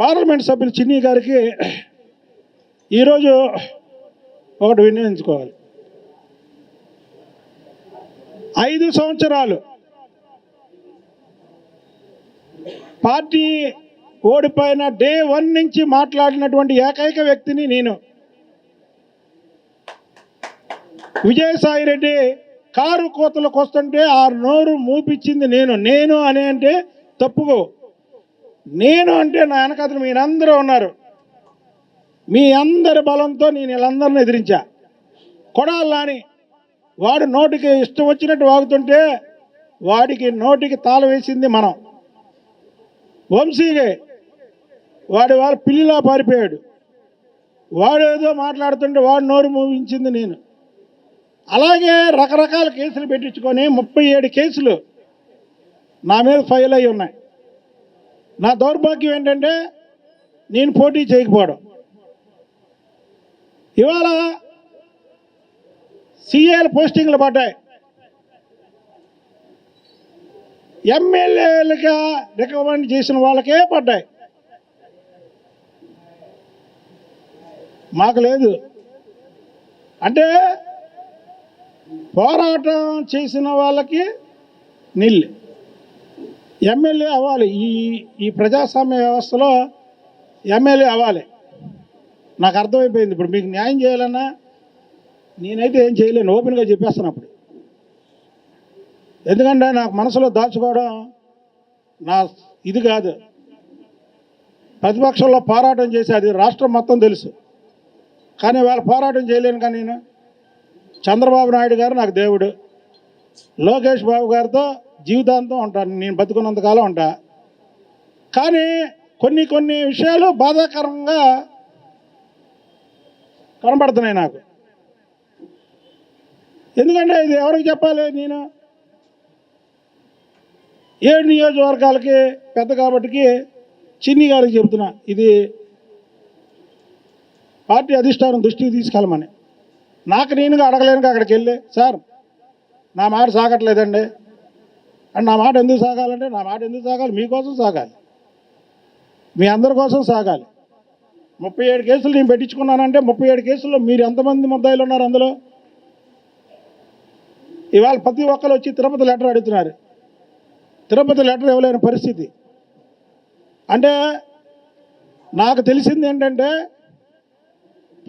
Parliament సభ్యులు చిన్ని గారికి ఈరోజు ఒకటి వినియోగించుకోవాలి. ఐదు సంవత్సరాలు పార్టీ ఓడిపోయిన డే వన్ నుంచి మాట్లాడినటువంటి ఏకైక వ్యక్తిని నేను. విజయసాయి రెడ్డి కారు కోతలకు వస్తుంటే ఆ నోరు మూపించింది నేను. నేను అని అంటే తప్పుకో నేను అంటే నా వెనకతలు మీరందరూ ఉన్నారు. మీ అందరి బలంతో నేను వీళ్ళందరిని ఎదిరించా. కొడాలని వాడు నోటికి ఇష్టం వచ్చినట్టు వాగుతుంటే వాడికి నోటికి తాళ వేసింది మనం. వంశీగే వాడి వాళ్ళ పిల్లిలా పారిపోయాడు. వాడు ఏదో మాట్లాడుతుంటే వాడు నోరు మూవించింది నేను. అలాగే రకరకాల కేసులు పెట్టించుకొని ముప్పై ఏడు కేసులు నా మీద ఫైల్ అయి ఉన్నాయి. నా దౌర్భాగ్యం ఏంటంటే నేను పోటీ చేయకపోవడం. ఇవాళ సీఏల పోస్టింగ్లు పడ్డాయి. ఎమ్మెల్యేలుగా రికమెండ్ చేసిన వాళ్ళకే పడ్డాయి. మాకు లేదు. అంటే పోరాటం చేసిన వాళ్ళకి నీళ్ళు. ఎమ్మెల్యే అవ్వాలి. ఈ ఈ ప్రజాస్వామ్య వ్యవస్థలో ఎమ్మెల్యే అవ్వాలి. నాకు అర్థమైపోయింది. ఇప్పుడు మీకు న్యాయం చేయాలన్నా నేనైతే ఏం చేయలేను. ఓపెన్గా చెప్పేస్తాను అప్పుడు. ఎందుకంటే నాకు మనసులో దాచుకోవడం నా ఇది కాదు. ప్రతిపక్షంలో పోరాటం చేసి అది రాష్ట్రం మొత్తం తెలుసు. కానీ వాళ్ళ పోరాటం చేయలేను కానీ నేను చంద్రబాబు నాయుడు గారు నాకు దేవుడు. లోకేష్ బాబు గారితో జీవితాంతం ఉంటాను నేను బతుకున్నంతకాలం ఉంటా. కానీ కొన్ని కొన్ని విషయాలు బాధాకరంగా కనబడుతున్నాయి నాకు. ఎందుకంటే ఇది ఎవరికి చెప్పాలి నేను? ఏడు నియోజకవర్గాలకి పెద్ద కాబట్టి చిన్ని గారికి చెబుతున్నా. ఇది పార్టీ అధిష్టానం దృష్టికి తీసుకెళ్ళమని. నాకు నేనుగా అడగలేనుగా అక్కడికి వెళ్ళి. సార్ నా మాట సాగట్లేదండి. అండ్ నా మాట ఎందుకు సాగాలంటే నా మాట ఎందుకు సాగాలి? మీకోసం సాగాలి. మీ అందరి కోసం సాగాలి. ముప్పై ఏడు కేసులు నేను పెట్టించుకున్నానంటే ముప్పై ఏడు కేసుల్లో మీరు ఎంతమంది ముద్దాయిలు ఉన్నారు అందులో? ఇవాళ ప్రతి ఒక్కరు వచ్చి తిరుపతి లెటర్ అడుగుతున్నారు. తిరుపతి లెటర్ ఇవ్వలేని పరిస్థితి. అంటే నాకు తెలిసింది ఏంటంటే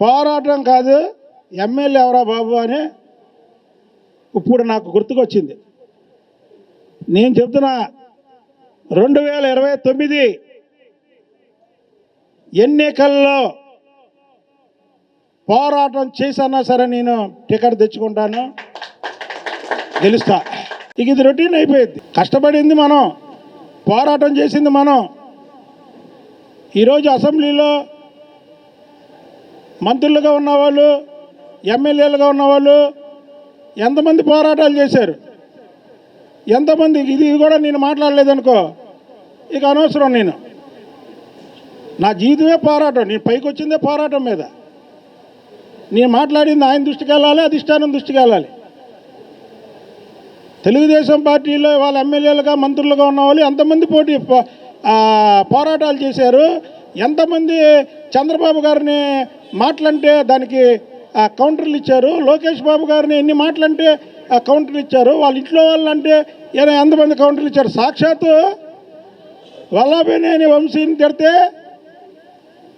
పోరాటం కాదు ఎమ్మెల్యే ఎవరా బాబు అని ఇప్పుడు నాకు గుర్తుకొచ్చింది. నేను చెప్తున్నా రెండు వేల ఇరవై తొమ్మిది ఎన్నికల్లో పోరాటం చేసన్నా సరే నేను టికెట్ తెచ్చుకుంటాను గెలుస్తా. ఇక ఇది రొటీన్ అయిపోయింది. కష్టపడింది మనం పోరాటం చేసింది మనం. ఈరోజు అసెంబ్లీలో మంత్రులుగా ఉన్నవాళ్ళు ఎమ్మెల్యేలుగా ఉన్నవాళ్ళు ఎంతమంది పోరాటాలు చేశారు? ఎంతమంది ఇది కూడా నేను మాట్లాడలేదనుకో ఇక అనవసరం నేను. నా జీవితమే పోరాటం నేను పైకి వచ్చిందే పోరాటం మీద. నేను మాట్లాడింది ఆయన దృష్టికి వెళ్ళాలి అధిష్టానం దృష్టికి వెళ్ళాలి. తెలుగుదేశం పార్టీలో వాళ్ళ ఎమ్మెల్యేలుగా మంత్రులుగా ఉన్న వాళ్ళు ఎంతమంది పోటీ పో- పోరాటాలు చేశారు? ఎంతమంది చంద్రబాబు గారిని మాటలంటే దానికి కౌంటర్లు ఇచ్చారు? లోకేష్ బాబు గారిని ఎన్ని మాటలంటే ఆ, కౌంటర్లు ఇచ్చారు. వాళ్ళ ఇంట్లో వాళ్ళంటే ఏదైనా ఎంతమంది కౌంటర్లు ఇచ్చారు. సాక్షాత్తు వల్లభనేని వంశీని తిడితే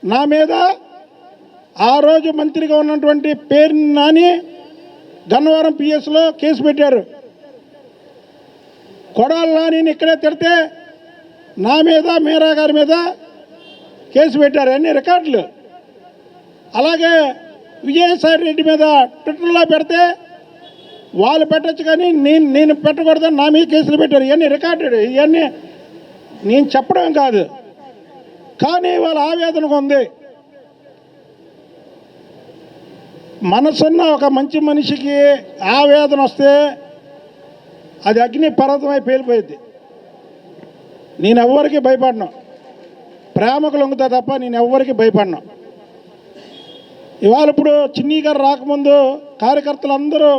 నా మీద ఆ రోజు మంత్రిగా ఉన్నటువంటి పేరు నాని గన్నవరం పిఎస్లో కేసు పెట్టారు. కొడాల నేను ఇక్కడే తిడితే నా మీద మీరా గారి మీద కేసు పెట్టారు. అన్ని రికార్డులు. అలాగే విజయసాయి రెడ్డి మీద ట్విట్టర్లో పెడితే వాళ్ళు పెట్టచ్చు కానీ నేను నేను పెట్టకూడదని నా మీద కేసులు పెట్టారు. ఇవన్నీ రికార్డెడ్ ఇవన్నీ నేను చెప్పడం కాదు. కానీ వాళ్ళ ఆవేదనకు ఉంది. మనసున్న ఒక మంచి మనిషికి ఆవేదన వస్తే అది అగ్ని పర్వతమై పేలిపోయింది నేను ఎవ్వరికి భయపడను. ప్రేమకు లొంగుతా తప్ప నేను ఎవ్వరికి భయపడను. ఇవాళ ఇప్పుడు చిన్ని గారు రాకముందు కార్యకర్తలు అందరూ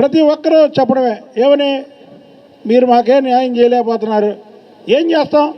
ప్రతి ఒక్కరూ చెప్పడమే. ఏమని? మీరు మాకే న్యాయం చేయలేకపోతున్నారు. ఏం చేస్తాం?